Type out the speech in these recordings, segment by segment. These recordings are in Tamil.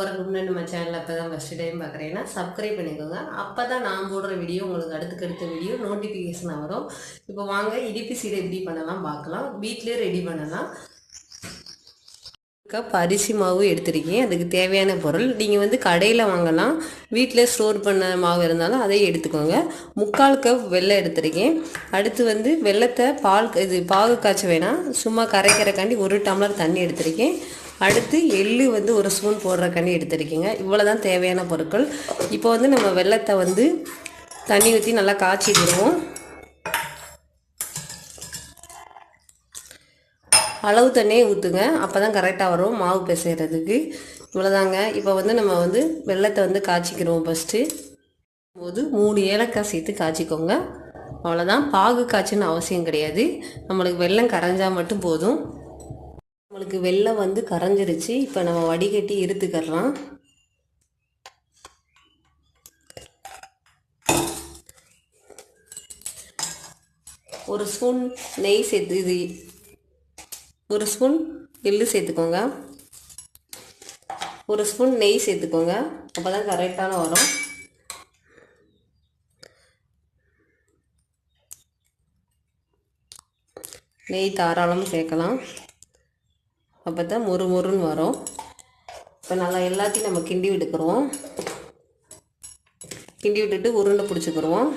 போகிறதுக்கு முன்னாடி நம்ம சேனலில் இப்போ தான் ஃபஸ்ட்டு டைம் பார்க்குறீங்கன்னா சப்ஸ்கிரைப் பண்ணிக்கோங்க. அப்போ தான் நான் போடுற வீடியோ உங்களுக்கு அடுத்துக்கு அடுத்த வீடியோ நோட்டிஃபிகேஷன் வரும். இப்போ வாங்க இடிப்பு சீடை எப்படி பண்ணலாம் பார்க்கலாம். வீட்டிலே ரெடி பண்ணலாம். கப் அரிசி மாவு எடுத்திருக்கேன். அதுக்கு தேவையான பொருள். நீங்கள் வந்து கடையில் வாங்கலாம். வீட்டில் ஸ்டோர் பண்ண மாவு இருந்தாலும் அதையும் எடுத்துக்கோங்க. முக்கால் கப் வெள்ளம் எடுத்திருக்கேன். அடுத்து வந்து வெள்ளத்தை பால் இது பாகு காய்ச்ச வேணாம். சும்மா கரைக்கிறக்காண்டி ஒரு டம்ளர் தண்ணி எடுத்திருக்கேன். அடுத்து எள்ளு வந்து ஒரு ஸ்பூன் போடுற கண்ணி எடுத்துருக்கீங்க. இவ்வளோ தான் தேவையான பொருட்கள். இப்போ வந்து நம்ம வெள்ளத்தை வந்து தண்ணி ஊற்றி நல்லா காய்ச்சிடுவோம் அளவு தண்ணியே ஊற்றுங்க அப்போ தான் கரெக்டாக வரும். மாவு பிசைகிறதுக்கு இவ்வளோதாங்க இப்போ வந்து நம்ம வந்து வெள்ளத்தை வந்து காய்ச்சிக்கிறோம் ஃபஸ்ட்டு போது மூணு ஏலக்காய் சேர்த்து காய்ச்சிக்கோங்க. அவ்வளோதான் பாகு காய்ச்சின்னு அவசியம் கிடையாது. நம்மளுக்கு வெள்ளம் கரைஞ்சால் மட்டும் போதும். நம்மளுக்கு வெள்ளம் வந்து கரைஞ்சிருச்சு. இப்போ நம்ம வடிகட்டி இருத்துக்கிறலாம் ஒரு ஸ்பூன் நெய் சேர்த்து இது ஒரு ஸ்பூன் எள்ளு சேர்த்துக்கோங்க. ஒரு ஸ்பூன் நெய் சேர்த்துக்கோங்க. அப்போ தான் கரெக்டான வரும். நெய் தாராளமாக சேர்க்கலாம். அப்போ தான் மொறு மொறுன்னு வரும். இப்போ நல்லா எல்லாத்தையும் நம்ம கிண்டி விட்டுக்குருவோம் கிண்டி விட்டுட்டு உருண்டை பிடிச்சிக்கிருவோம்.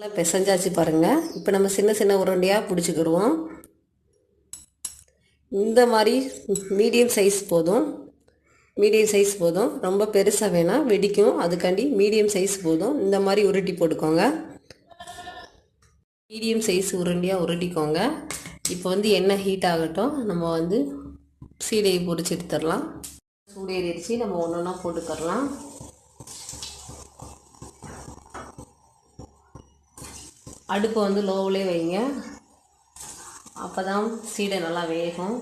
நல்லா பிசைஞ்சாச்சு பாருங்கள் இப்போ நம்ம சின்ன சின்ன உருண்டையாக பிடிச்சிக்கிடுவோம் இந்த மாதிரி மீடியம் சைஸ் போதும். மீடியம் சைஸ் போதும். ரொம்ப பெருசாக வேணாம். வெடிக்கும். அதுக்காண்டி மீடியம் சைஸ் போதும். இந்த மாதிரி உருட்டி போட்டுக்கோங்க. மீடியம் சைஸ் உருண்டியாக உருட்டிக்கோங்க. இப்போ வந்து எண்ணெய் ஹீட் ஆகட்டும் நம்ம வந்து சீடையை பொறிச்சு எடுத்துடலாம். சூடேறிடுச்சு நம்ம ஒன்று ஒன்றா போட்டுக்கரலாம் அடுப்பை வந்து லோவிலே வைங்க. அப்போ தான் சீடை நல்லா வேகும்.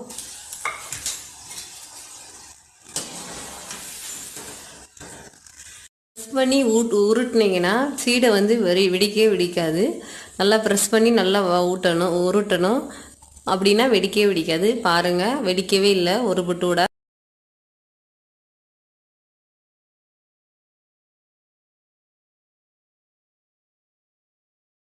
ப்ரெஸ் பண்ணி ஊட் உருட்டினீங்கன்னா சீடை வந்து வெறி வெடிக்கவே வெடிக்காது. நல்லா ப்ரெஸ் பண்ணி நல்லா ஊட்டணும் உருட்டணும். அப்படின்னா வெடிக்கவே வெடிக்காது. பாருங்கள் வெடிக்கவே இல்லை ஒரு புட்டு